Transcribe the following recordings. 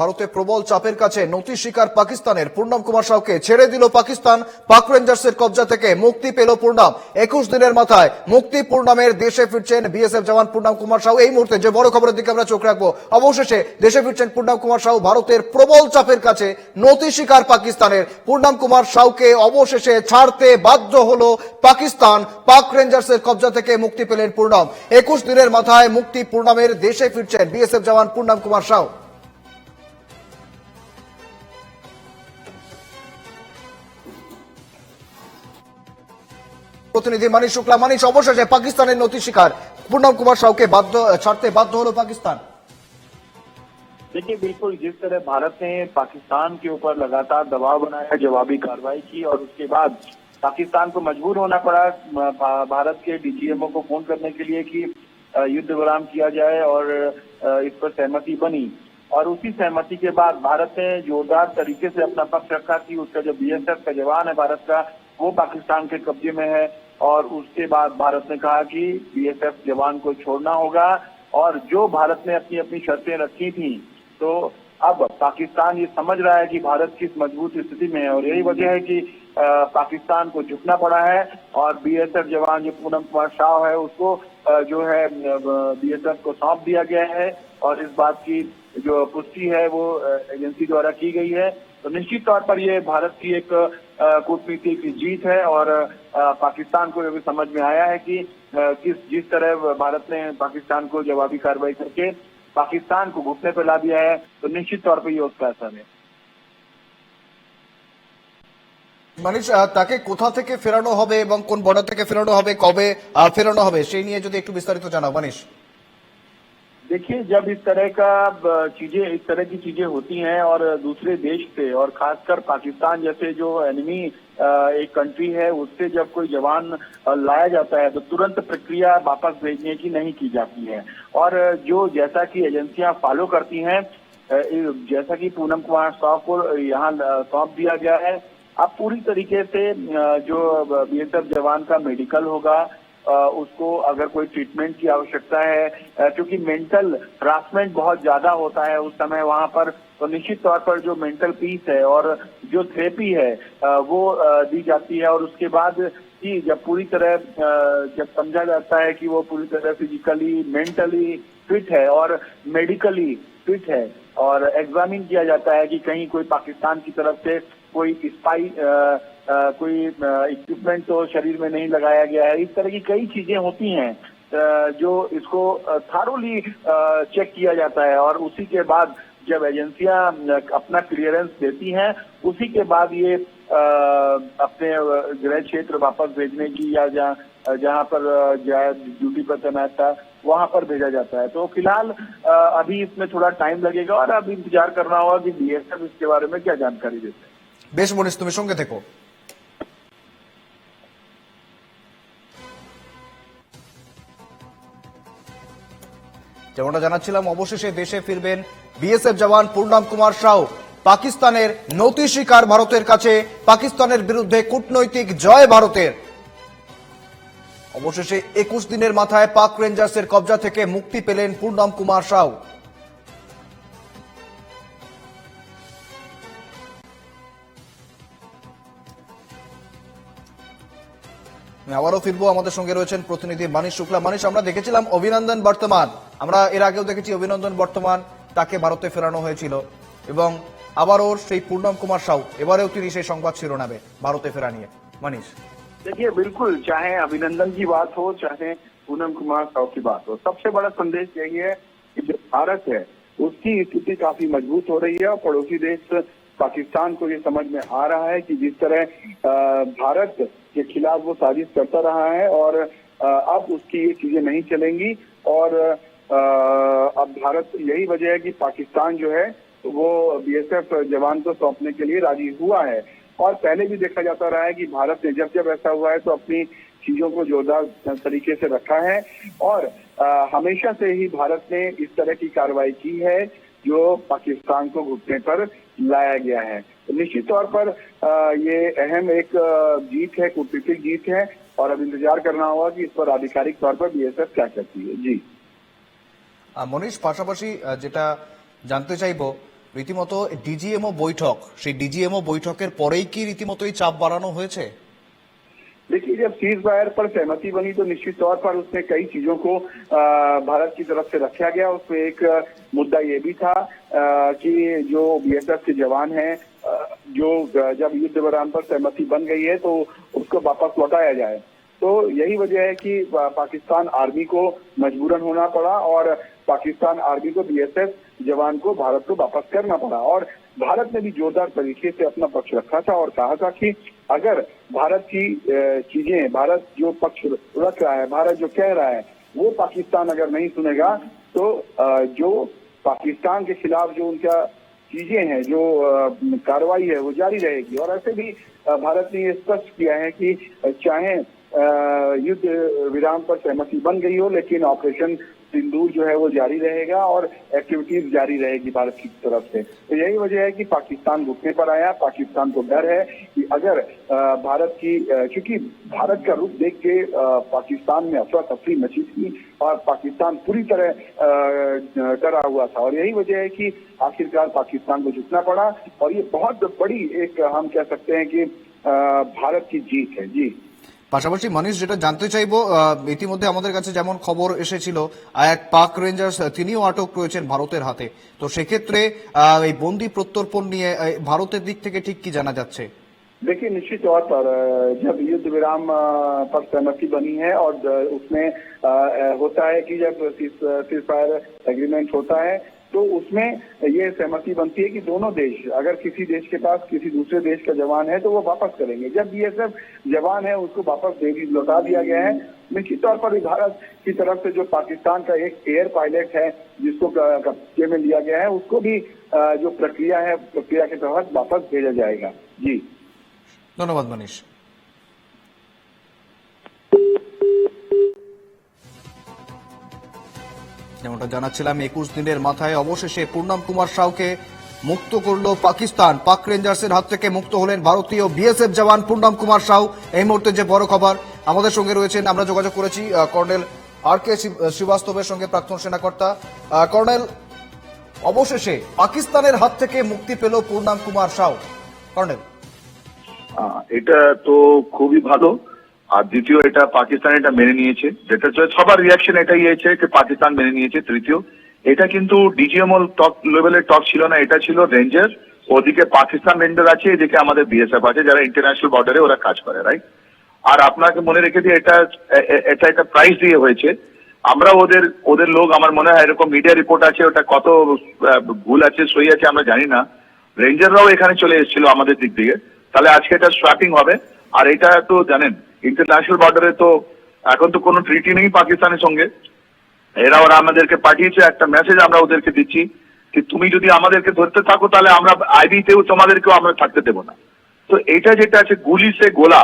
ভারতে প্রবল চাপের কাছে নথি শিকার পাকিস্তানের। পূর্ণম কুমার সাউকে ছেড়ে দিল পাকিস্তান। পাক রেঞ্জার্সের কবজা থেকে মুক্তি পেল পূর্ণাম। একুশ দিনের মাথায় মুক্তি পূর্ণামের দেশে ফিরছেন বিএসএফ জওয়ান পূর্ণাম কুমার সাউ। এই মুহূর্তে যে বড় খবরের দিকে আমরা চোখ রাখব, অবশেষে দেশে ফিরছেন পূর্ণাম কুমার সাউ। ভারতের প্রবল চাপের কাছে নথি শিকার পাকিস্তানের। পূর্ণাম কুমার সাউকে অবশেষে ছাড়তে বাধ্য হলো পাকিস্তান। পাক রেঞ্জার্সের কবজা থেকে মুক্তি পেলেন পূর্ণাম। একুশ দিনের মাথায় মুক্তি পূর্ণামের দেশে ফিরছেন বিএসএফ জওয়ান পূর্ণাম কুমার সাউ। প্রতিনিধি মানিশ শুক্লা মানিশ অবশেষে পাকিস্তানের নথি শিকার পূর্ণম কুমার সাউকে বাধ্য ছাড়তে বাধ্য হলো পাকিস্তান देखिए बिल्कुल जिस तरह भारत ने पाकिस्तान के ऊपर लगातार दबाव बनाया जवाबी कार्रवाई की और उसके बाद पाकिस्तान को मजबूर होना पड़ा भा- भारत के डीजीएमओ को फोन करने के लिए कि अ, युद्ध विराम किया जाए और अ, इस पर सहमति बनी और उसी सहमति के बाद भारत ने जोरदार तरीके से अपना पक्ष रखा कि उसका जो बीएसएफ का जवान है भारत का वो पाकिस्तान के कब्जे में है और उसके बाद भारत ने कहा कि बीएसएफ जवान को छोड़ना होगा और जो भारत ने अपनी अपनी शर्तें रखी थी तो अब पाकिस्तान ये समझ रहा है कि भारत किस मज़बूत स्थिति में है और यही वजह है कि अ, पाकिस्तान को झुकना पड़ा है और बीएसएफ जवान जो पूनम कुमार शाह है उसको अ, जो है बीएसएफ को सौंप दिया गया है और इस बात की जो पुष्टि है वो एजेंसी द्वारा की गई है। तो निश्चित तौर पर ये भारत की एक कूटनीतिक जीत है और अ, पाकिस्तान को ये भी समझ में आया है कि अ, किस जिस तरह भारत ने पाकिस्तान को जवाबी कार्रवाई करके पाकिस्तान को घुटने पे ला दिया है तो निश्चित तौर पर ये उसका असर है মানিশ আহ, তাকে কোথা থেকে ফেরানো হবে এবং কোন বর্ডার থেকে ফেরানো হবে কবে আহ, ফেরানো হবে সেই নিয়ে যদি একটু বিস্তারিত জানাও মানিশ देखिए, जब इस तरह का चीज़ें, इस तरह की चीज़ें होती हैं और दूसरे देश से और खासकर पाकिस्तान जैसे जो एनिमी एक कंट्री है, उससे जब कोई जवान लाया जाता है तो तुरंत प्रक्रिया वापस भेजने की नहीं की जाती है। और, जो जैसा कि एजेंसियाँ फॉलो करती हैं जैसा कि पूनम कुमार साव को यहाँ सौंप दिया गया है, अब पूरी तरीके से जो बीएसएफ जवान का मेडिकल होगा उसको अगर कोई ट्रीटमेंट की आवश्यकता है क्योंकि मेंटल हरासमेंट बहुत ज़्यादा होता है उस समय वहाँ पर तो निश्चित तौर पर जो मेंटल पीस है और जो थेरेपी है वो दी जाती है और उसके बाद कि जब पूरी तरह जब समझा जाता है कि वो पूरी तरह फिजिकली मेंटली फिट है और मेडिकली फिट है और एग्जामिन किया जाता है कि कहीं कोई पाकिस्तान की तरफ़ से कोई स्पाई कोई इक्विपमेंट तो शरीर में नहीं लगाया गया है। इस तरह की कई चीज़ें होती हैं जो इसको थारोली चेक किया जाता है और उसी के बाद जब एजेंसियाँ अपना क्लियरेंस देती हैं, उसी के बाद ये अपने गृह क्षेत्र वापस भेजने की या जहाँ जहाँ पर ड्यूटी पर तैनात था, वहाँ पर भेजा जाता है। तो फ़िलहाल अभी इसमें थोड़ा टाइम लगेगा और अब इंतज़ार करना होगा कि बीएसएफ इसके बारे में क्या जानकारी देते हैं। बेश मुनिस तुम देखो। যেমনটা জানাচ্ছিলাম, অবশেষে দেশে ফিরবেন বিএসএফ জওয়ান পূর্ণাম কুমার সাউ। পাকিস্তানের নতি শিকার ভারতের কাছে, পাকিস্তানের বিরুদ্ধে কূটনৈতিক জয় ভারতের। অবশেষে একুশ দিনের মাথায় পাক রেঞ্জার্সের কবজা থেকে মুক্তি পেলেন পূর্ণাম কুমার সাউ। আমি আবারও ফিরবো আমাদের সঙ্গে রয়েছেন প্রতিনিধি মানিশ শুক্লা মানিশ আমরা দেখেছিলাম অভিনন্দন বর্তমান আমরা এর আগেও দেখেছি অভিনন্দন বর্তমান তাকে ভারতে ফেরানো হয়েছিল এবং আবারও সেই পূর্ণম কুমার সাউ এবারেও তিনি সেই সংবাদ শিরোনামে ভারতে ফেরা নিয়ে মানিশ देखिए बिल्कुल चाहे अभिनंदन की बात हो चाहे पूनम कुमार साव की बात हो सबसे बड़ा संदेश यही है कि जो भारत है उसकी स्थिति काफी मजबूत हो रही है और पड़ोसी देश पाकिस्तान को ये समझ में आ रहा है कि जिस तरह भारत के खिलाफ वो साजिश करता रहा है और अब उसकी ये चीज़ें नहीं चलेंगी और अब भारत यही वजह है कि पाकिस्तान जो है वो बीएसएफ जवान को सौंपने के लिए राज़ी हुआ है। और पहले भी देखा जाता रहा है कि भारत ने जब जब ऐसा हुआ है तो अपनी चीज़ों को जोरदार तरीके से रखा है और अ, हमेशा से ही भारत ने इस तरह की कार्रवाई की है जो पाकिस्तान को घुटने पर लाया गया है तो निश्चित तौर पर अ, ये अहम एक अ, जीत है कूटनीतिक जीत है और अब इंतजार करना होगा कि इस पर आधिकारिक तौर पर बीएसएफ क्या कहती है जी আহ, মনীষ পাশাপাশি আহ, যেটা জানতে চাইবো রীতিমতো ডিজিএমও বৈঠক সেই ডিজিএমও বৈঠকের পরেই কি রীতিমতো এই চাপ বাড়ানো হয়েছে देखिए, जब सीज फायर पर सहमति बनी तो निश्चित तौर पर उसमें कई चीज़ों को भारत की तरफ़ से रखा गया। उसमें एक मुद्दा ये भी था कि जो बीएसएफ के जवान हैं जो जब युद्ध विराम पर सहमति बन गई है तो उसको वापस लौटाया जाए। तो यही वजह है कि पाकिस्तान आर्मी को मजबूरन होना पड़ा और पाकिस्तान आर्मी को बीएसएफ जवान को भारत को वापस करना पड़ा। और भारत ने भी जोरदार तरीके से अपना पक्ष रखा था और कहा था कि अगर भारत की चीज़ें, भारत जो पक्ष रख रहा है, भारत जो कह रहा है, वो पाकिस्तान अगर नहीं सुनेगा तो जो पाकिस्तान के खिलाफ जो उनका चीज़ें हैं, जो कार्रवाई है, वो जारी रहेगी। और ऐसे भी भारत ने ये स्पष्ट किया है कि चाहे युद्ध विराम पर सहमति बन गई हो, लेकिन ऑपरेशन सिंदूर जो है वो जारी रहेगा और एक्टिविटीज़ जारी रहेगी भारत की तरफ़ से। तो यही वजह है कि पाकिस्तान रुकने पर आया। पाकिस्तान को डर है कि अगर भारत की क्योंकि भारत का रुख देख के पाकिस्तान में अफरा तफरी मची थी और पाकिस्तान पूरी तरह डरा हुआ था। और यही वजह है कि आखिरकार पाकिस्तान को झुकना पड़ा और ये बहुत बड़ी एक, हम कह सकते हैं कि भारत की जीत है। जी। পাশাপাশি মানিশ যেটা জানতে চাইবো আহ, ইতিমধ্যে আমাদের কাছে যেমন খবর এসেছিল আহ, এক পাক রেঞ্জার্স আহ, তিনিও আটক রয়েছেন ভারতের হাতে তো সেক্ষেত্রে আহ, এই বন্দি প্রত্যর্পণ নিয়ে আহ, ভারতের দিক থেকে ঠিক কি জানা যাচ্ছে देखिए निश्चित तौर पर अ, जब युद्ध विराम अ, पर सहमति बनी है और अ, उसमें अ, अ, होता है कि जब सीज फायर एग्रीमेंट होता है तो उसमें ये सहमति बनती है कि दोनों देश, अगर किसी देश के पास किसी दूसरे देश का जवान है तो वो वापस करेंगे। जब बीएसएफ जवान है, उसको वापस दे दी, लौटा दिया गया है। निश्चित तौर पर भारत की तरफ़ से जो पाकिस्तान का एक एयर पायलट है, जिसको कब्जे में लिया गया है, उसको भी जो प्रक्रिया है, प्रक्रिया के तहत वापस भेजा जाएगा। जी। धन्यवाद मनीष। যেমনটা জানাচ্ছিলাম। একুশ দিনের মাথায় অবশেষে পূর্ণাম কুমার সাউকে মুক্ত করল পাকিস্তান। পাক রেঞ্জার্সের হাত থেকে মুক্ত হলেন ভারতীয় বিএসএফ জওয়ান পূর্ণাম কুমার সাউ। এই মুহূর্তে যে বড় খবর, আমাদের সঙ্গে রয়েছেন, আমরা যোগাযোগ করেছি কর্নেল আর কে শ্রীবাস্তবের সঙ্গে প্রাক্তন সেনাকর্তা। কর্নেল, অবশেষে পাকিস্তানের হাত থেকে মুক্তি পেল পূর্ণাম কুমার সাউ। কর্নেল। এটা তো খুবই ভালো। আর দ্বিতীয় এটা পাকিস্তান এটা মেনে নিয়েছে। যেটা সবার রিয়াকশন এটাই হয়েছে যে পাকিস্তান মেনে নিয়েছে তৃতীয়। এটা কিন্তু ডিজিএমএল টপ লেভেলের টপ ছিল না, এটা ছিল রেঞ্জার ওদিকে পাকিস্তান রেঞ্জার আছে, এদিকে আমাদের বিএসএফ আছে, যারা ইন্টারন্যাশনাল বর্ডারে ওরা কাজ করে রাইট আর আপনাকে মনে রেখে দিয়ে এটা এটা একটা প্রাইস দিয়ে হয়েছে। আমরা ওদের ওদের লোক, আমার মনে হয় এরকম মিডিয়া রিপোর্ট আছে, ওটা কত ভুল আছে, সই আছে, আমরা জানি না। রেঞ্জাররাও এখানে চলে এসেছিল আমাদের দিক থেকে তাহলে আজকে এটা স্ট্র্যাপিং হবে। আর এটা তো জানেন ইন্টারন্যাশনাল বর্ডারে তো এখন তো কোনো ট্রিটি নেই পাকিস্তানের সঙ্গে। এরা ওরা আমাদেরকে পাঠিয়েছে, একটা মেসেজ আমরা ওদেরকে দিচ্ছি যে তুমি যদি আমাদেরকে ধরতে থাকো, তাহলে আমরা আইবিতেও তোমাদেরকেও আমরা থাকতে দেবো না। তো এটা যেটা আছে গুলি সে গোলা,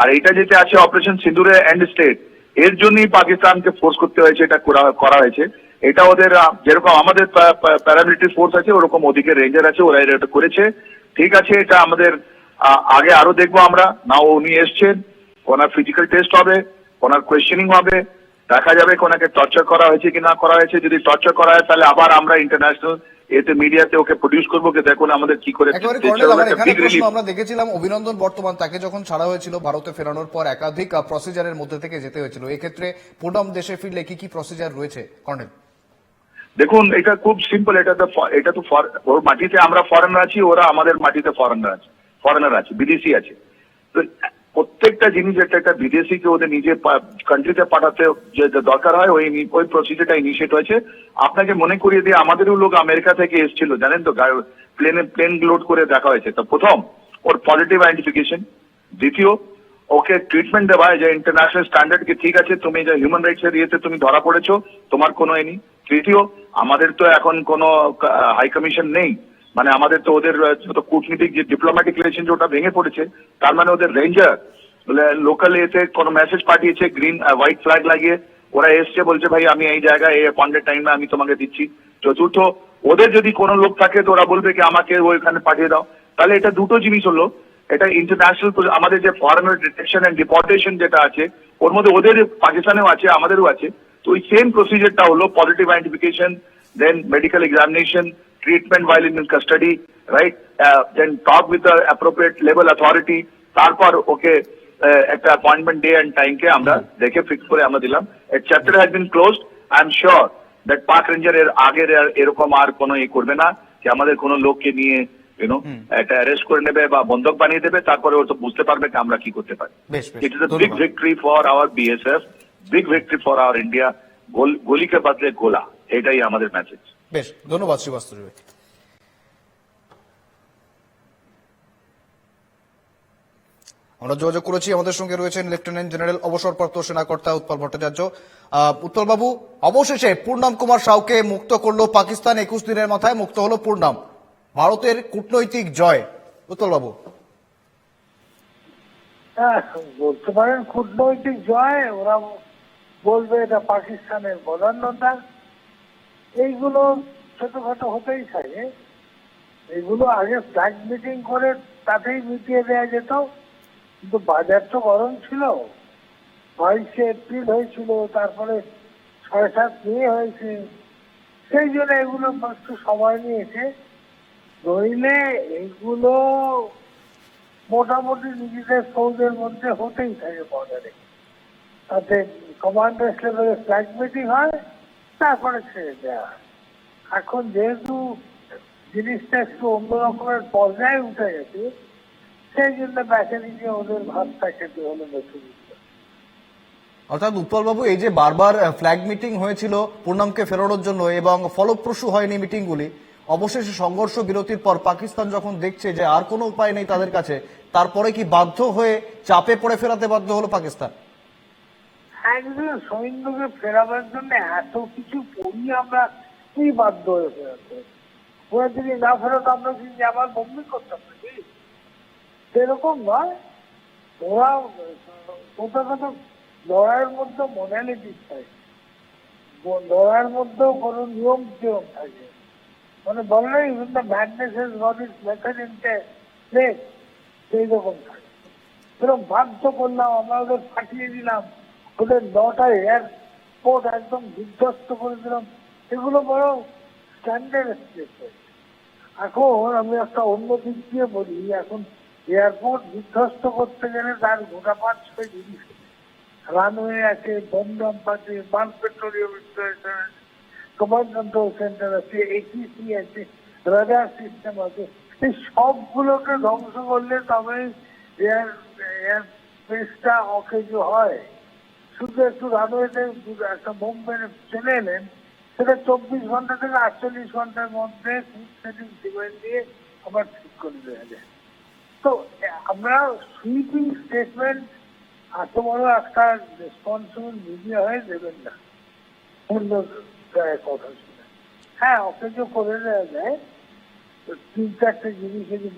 আর এটা যেটা আছে অপারেশন সিন্দুরে এন্ড স্টেট এর জন্যই পাকিস্তানকে ফোর্স করতে হয়েছে, এটা করা হয়েছে। এটা ওদের যেরকম আমাদের প্যারামিলিটারি ফোর্স আছে, ওরকম ওদিকে রেঞ্জার আছে, ওরা এটা করেছে। ঠিক আছে, এটা আমাদের আগে আরও দেখব আমরা। না উনি এসছেন। ওনার ফিজিক্যাল টেস্ট হবে ওনার কোয়েশ্চেনিং হবে দেখা যাবে ওনাকে টর্চার করা হয়েছে কি না করা হয়েছে। যদি টর্চার করা হয় তাহলে আবার আমরা ইন্টারন্যাশনাল এতে মিডিয়াতে ওকে প্রডিউস করব কি দেখুন আমাদের কি করে আমার দেখেছিলাম অভিনন্দন বর্তমান তাকে যখন ছাড়া হয়েছিল ভারতে ফেরানোর পর একাধিক প্রসিজারের মধ্যে থেকে যেতে হয়েছিল। এক্ষেত্রে পুনম দেশে ফিরলে কি কি প্রসিজার রয়েছে কর্নেল? দেখুন এটা খুব সিম্পল এটা তো এটা তো ওর মাটিতে আমরা ফরেনার আছি ওরা আমাদের মাটিতে ফরেনার আছে ফরেনার আছে বিদেশি আছে। তো প্রত্যেকটা জিনিস একটা একটা বিদেশিকে ওদের নিজে কান্ট্রিতে পাঠাতে যে দরকার হয়, ওই ওই প্রসিজারটা ইনিশিয়েট হয়েছে। আপনাকে মনে করিয়ে দিয়ে আমাদেরও লোক আমেরিকা থেকে এসেছিল, জানেন তো? প্লেনে প্লেন লোড করে দেখা হয়েছে। তো প্রথম, ওর পজিটিভ আইডেন্টিফিকেশন দ্বিতীয়, ওকে ট্রিটমেন্ট দেওয়া হয় যে ইন্টারন্যাশনাল স্ট্যান্ডার্ড কি ঠিক আছে? তুমি যে হিউম্যান রাইটস এর ইয়েতে তুমি ধরা পড়েছো, তোমার কোনো এনি তৃতীয়, আমাদের তো এখন কোনো হাই কমিশন নেই। মানে আমাদের তো ওদের কূটনীতিক যে ডিপ্লোম্যাটিক রিলেশন যেটা ভেঙে পড়েছে, তার মানে ওদের রেঞ্জার লোকাল এতে কোনো মেসেজ পাঠিয়েছে গ্রিন হোয়াইট ফ্ল্যাগ লাগিয়ে, ওরা এসছে, বলছে, ভাই, আমি এই জায়গায়, এই অ্যাপয়েন্টেড টাইমে আমি তোমাকে দিচ্ছি। চতুর্থ, ওদের যদি কোনো লোক থাকে, তো ওরা বলবে কি, আমাকে ওইখানে পাঠিয়ে দাও। তাহলে এটা দুটো জিনিস হলো, এটা ইন্টারন্যাশনাল আমাদের যে ফরেনার ডিটেকশন এন্ড ডিপোর্টেশন যেটা আছে, ওর মধ্যে ওদের, পাকিস্তানেও আছে, আমাদেরও আছে। তো ওই সেম প্রসিজারটা হলো positive identification then medical examination treatment while in custody, right? Uh, then talk with the appropriate level authority. তারপর ওকে uh, একটা অ্যাপয়েন্টমেন্ট ডে অ্যান্ড টাইম কে আমরা দেখে ফিক্স করে আমরা দিলাম chapter has been closed I am sure that park ranger এর আগের এরকম আর কোনো ই করবে না যে আমাদের কোনো লোককে নিয়ে ইউনো একটা অ্যারেস্ট করে নেবে বা বন্ধক বানিয়ে দেবে তারপরে ও তো বুঝতে পারবে যে আমরা কি করতে পারি it is victory for our BSF, big victory for our India. গোল- গলিকে বদলে গোলা এটাই আমাদের মেসেজ বেশ, ধন্যবাদ শ্রীবাস্তব আমরা যোগাযোগ করেছি, আমাদের সঙ্গে রয়েছেন লেফটেন্যান্ট জেনারেল অবসরপ্রাপ্ত সেনাকর্তা উৎপল ভট্টাচার্য। উৎপলবাবু, অবশেষে পূর্ণাম কুমার সাউকে মুক্ত করল পাকিস্তান একুশ দিনের মাথায়, মুক্ত হলো পূর্ণাম। ভারতের কূটনৈতিক জয়। উৎপলবাবু। হ্যাঁ বলতে পারেন, কূটনৈতিক জয়, ওরা বলবে এটা পাকিস্তানের বদান্যতা। এইগুলো ছোটখাটো হতেই থাকে। এগুলো আগে ফ্ল্যাগ মিটিং করে তাতেই মিটিয়ে দেওয়া যেত। কিন্তু বাজার তো গরম ছিল। বাইশে এপ্রিল হয়েছিল, তারপরে ছয় সাত মে হয়েছে। সেই জন্য এগুলো একটু সময় নিয়েছে। নইলে এগুলো মোটামুটি নিজেদের ফৌজের মধ্যে হতেই থাকে বাজারে। তাতে কমান্ডার লেভেলে ফ্ল্যাগ মিটিং হয় তারপরে ছেড়ে দেওয়া এখন যেহেতু জিনিসটা একটু অন্য রকমের পর্যায়ে উঠে গেছে, সেই জন্য ব্যাকে নিয়ে ওদের ভাতটা খেতে হলো নতুন। অর্থাৎ উৎপলবাবু, এই যে বারবার ফ্ল্যাগ মিটিং হয়েছিল পূর্ণামকে ফেরানোর জন্য এবং ফলপ্রসূ হয়নি মিটিংগুলি অবশেষে সংঘর্ষ বিরতির পর পাকিস্তান যখন দেখছে যে আর কোনো উপায় নেই তাদের কাছে, তারপরে কি বাধ্য হয়ে চাপে পড়ে ফেরাতে বাধ্য হলো পাকিস্তান? একজন সৈন্যকে ফেরাবার জন্য এত কিছু করি আমরা, কি বাধ্য হয়ে ফেরাতে? ওরা যদি না ফেরত আমরা যদি আবার বন্দি করতাম নাকি? সেরকম নয়। ওরা প্রথমত লড়াইয়ের মধ্যে মডালিটি থাকে। লড়াইয়ের মধ্যেও কোনো নিয়ম টিয়ম থাকে। মানে বলে না even the madness is not is method in সেই রকম থাকে। সেরকম বাধ্য করলাম, আমরা ওদের পাঠিয়ে দিলাম। ওদের নটা এয়ারপোর্ট একদম বিধ্বস্ত করে দিলাম। এগুলো বড় স্ট্যান্ডার্ড স্টেট এখন আমি একটা অন্য দিক দিয়ে বলি, এখন এয়ারপোর্ট বিধ্বস্ত করতে গেলে তার গোটা পাঁচ ছয় জিনিস রানওয়ে আছে বোম ডাম্প আছে burn petroleum installation command control centre আছে এটিসি আছে রাডার সিস্টেম আছে। এই সবগুলোকে ধ্বংস করলে তবে এয়ার এয়ার স্পেসটা অকেজ হয় শুধু একটু রানওয়েতে একটা মেরে চলে এলেন। সেটা চব্বিশ ঘণ্টা থেকে আটচল্লিশ ঘণ্টার মধ্যে সেটিং সিমেন্ট দিয়ে আবার ঠিক করে দেওয়া যায়। তো আমরা সুইপিং স্টেটমেন্ট এত বড় একটা রেসপন্সিবল মিডিয়া হয়ে দেবেন না। জায়গায় কথা শুনে। হ্যাঁ অকেজো করে দেওয়া যায়। তিন চারটে জিনিস যদি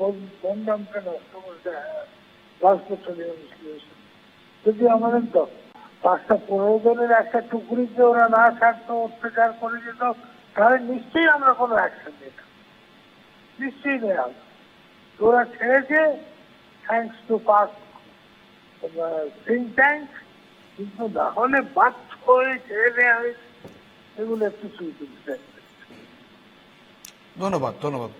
দামটা নষ্ট করে দেয় পেট্রোলিয়াম যদি আমাদের দ- পাঁচটা পনেরো জনের একটা টুকরিতে ওরা না ছাড়তো, অত্যাচার করে যেত, তাহলে নিশ্চয়ই আমরা কোনো অ্যাকশন নিতাম নিশ্চয়ই নেওয়া ওরা ছেড়েছে thanks to Pak think tank কিন্তু না হলে বাধ্য হয়ে ছেড়ে দেওয়া হয়েছে। এগুলো একটু সুইপিং ধন্যবাদ ধন্যবাদ।